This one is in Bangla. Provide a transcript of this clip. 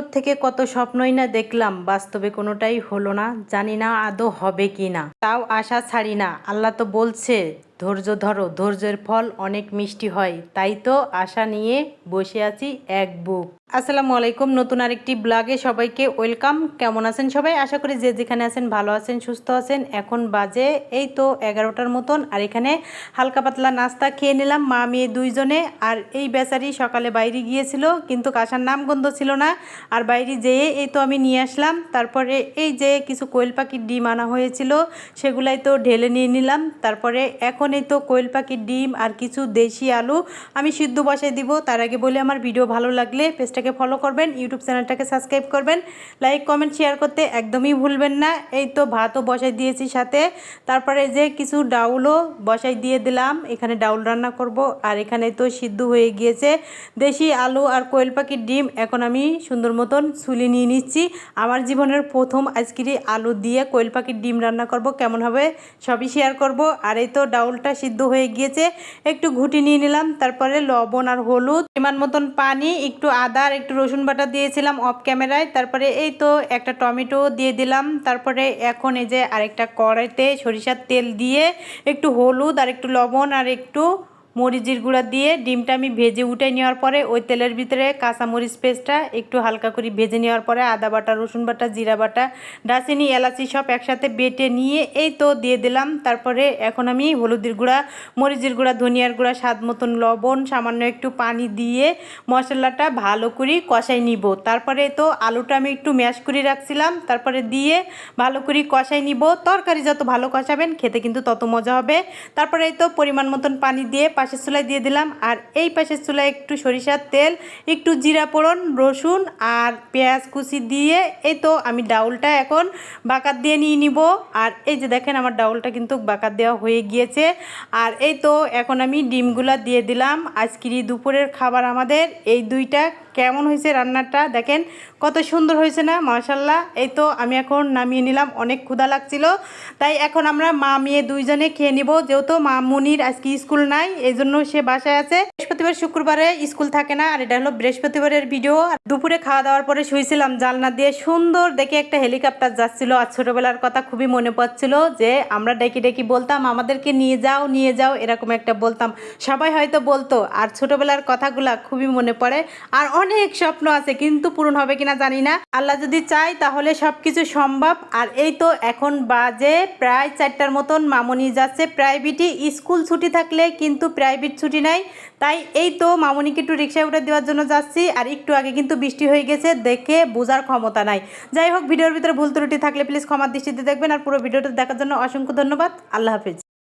থেকে কত স্বপ্নই না দেখলাম, বাস্তবে কোনোটাই হলো না, জানি না আদৌ হবে কি না। তাও আশা ছাড়ি না, আল্লাহ তো বলছে, ধৈর্য ধরো, ধৈর্যের ফল অনেক মিষ্টি হয়। তাই তো আশা নিয়ে বসে আছি এক বুক। আসসালামু আলাইকুম। নতুন আরেকটি ব্লগে সবাইকে ওয়েলকাম। কেমন আছেন সবাই? আশা করি যে যেখানে আছেন ভালো আছেন, সুস্থ আছেন। এখন বাজে এই তো এগারোটার মতন। আর এখানে হালকা পাতলা নাস্তা খেয়ে নিলাম, মা, মেয়ে দুইজনে। আর এই বেচারি সকালে বাইরে গিয়েছিল, কিন্তু কাঁসার নামগন্ধ ছিল না। আর বাইরে যেয়ে এই তো আমি নিয়ে আসলাম। তারপরে এই যে কিছু কোয়েল পাখির ডিম আনা হয়েছিল, সেগুলাই তো ঢেলে নিয়ে নিলাম। তারপরে এখন এই তো কোয়েল পাখির ডিম আর কিছু দেশি আলু আমি সিদ্ধ বসাই দিব। তার আগে বলে, আমার ভিডিও ভালো লাগলে ফলো করবেন ইউটিউব চ্যানেলটাকে সাবস্ক্রাইব করবেন লাইক কমেন্ট শেয়ার করতে একদমই ভুলবেন না। এই তো ভাতও বসাই দিয়েছি সাথে। তারপরে যে কিছু ডাউলও বসাই দিয়ে দিলাম, এখানে ডাউল রান্না করব। আর এখানে তো সিদ্ধ হয়ে গিয়েছে। দেশি আলু আর কোয়েল পাখির ডিম এখন আমি সুন্দর মতন ছুলি নিয়ে নিচ্ছি। আমার জীবনের প্রথম আজকেরই আলু দিয়ে কোয়েল পাখির ডিম রান্না করব। কেমন হবে সবই শেয়ার করব। আর এই তো ডাউলটা সিদ্ধ হয়ে গিয়েছে। একটু ঘুটি নিয়ে নিলাম, তারপরে লবণ আর হলুদ, পরিমাণ মতন পানি, একটু আদা আর একটু রসুন বাটা দিয়েছিলাম অফ ক্যামেরায় তারপরে এই তো একটা টমেটো দিয়ে দিলাম। তারপরে এখন এই যে আরেকটা কড়াইতে সরিষার তেল দিয়ে একটু হলুদ আর একটু লবণ আর একটু মরিচের গুঁড়া দিয়ে ডিমটা আমি ভেজে উঠে নেওয়ার পরে ওই তেলের ভিতরে কাঁচামরিচ পেস্টটা একটু হালকা করে ভেজে নেওয়ার পরে আদা বাটা, রসুন বাটা, জিরা বাটা ডাসিনি এলাচি সব একসাথে বেটে নিয়ে এই তো দিয়ে দিলাম। তারপরে এখন আমি হলুদের গুঁড়া, মরিচের গুঁড়া, ধনিয়ার গুঁড়া, স্বাদ মতন লবণ, সামান্য একটু পানি দিয়ে মশলাটা ভালো করে কষাই নিব। তারপরে তো আলুটা আমি একটু ম্যাশ করে রাখছিলাম। তারপরে দিয়ে ভালো করে কষাই নিব। তরকারি যত ভালো কষাবেন, খেতে কিন্তু তত মজা হবে। তারপরে তো পরিমাণ মতন পানি দিয়ে পাশের চুলায় দিয়ে দিলাম। আর এই পাশের চুলায় একটু সরিষার তেল, একটু জিরা পোড়ন রসুন আর পেঁয়াজ কুচি দিয়ে এই তো আমি ডাউলটা এখন বাকাত দিয়ে নিয়ে নিব। আর এই যে দেখেন আমার ডাউলটা কিন্তু বাকাত দেওয়া হয়ে গিয়েছে। আর এই তো এখন আমি ডিমগুলা দিয়ে দিলাম। আজকের দুপুরের খাবার আমাদের। এই দুইটা কেমন হয়েছে রান্নাটা? দেখেন, কত সুন্দর হয়েছে না? মাশাল্লাহ এই তো আমি এখন নামিয়ে নিলাম, অনেক ক্ষুধা লাগছিল। তাই এখন আমরা মা মেয়ে দুইজনে খেয়ে নিব, যেহেতু মা মুনির আজকে স্কুল নাই এই জন্য সে বাসায় আছে। বৃহস্পতিবার, শুক্রবারে স্কুল থাকে না, আর এটা হলো বৃহস্পতিবারের ভিডিও দুপুরে খাওয়া দাওয়ার পরে শুয়েছিলাম জালনা দিয়ে সুন্দর দেখে একটা হেলিকপ্টার যাচ্ছিল। আর ছোটবেলার কথা খুবই মনে পড়ছিল যে, আমরা ডেকে ডেকে বলতাম, আমাদেরকে নিয়ে যাও নিয়ে যাও, এরকম একটা বলতাম। সবাই হয়তো বলতো, আর ছোটবেলার কথাগুলা খুবই মনে পড়ে। আর অনেক স্বপ্ন আছে, কিন্তু পূরণ হবে কিনা জানি না। আল্লাহ যদি চাই তাহলে সব কিছু সম্ভব। আর এই তো এখন বাজে, প্রায় চারটার মতন। মামনি যাচ্ছে প্রাইভেটই স্কুল ছুটি থাকলে কিন্তু প্রাইভেট ছুটি নাই। তাই এই তো মামনিকে একটু রিক্সায় উঠে দেওয়ার জন্য যাচ্ছি। আর একটু আগে কিন্তু বৃষ্টি হয়ে গেছে, দেখে বোঝার ক্ষমতা নাই। যাই হোক, ভিডিওর ভিতরে ভুল ত্রুটি থাকলে প্লিজ ক্ষমার দৃষ্টিতে দেখবেন। আর পুরো ভিডিওটা দেখার জন্য অসংখ্য ধন্যবাদ। আল্লাহ হাফিজ।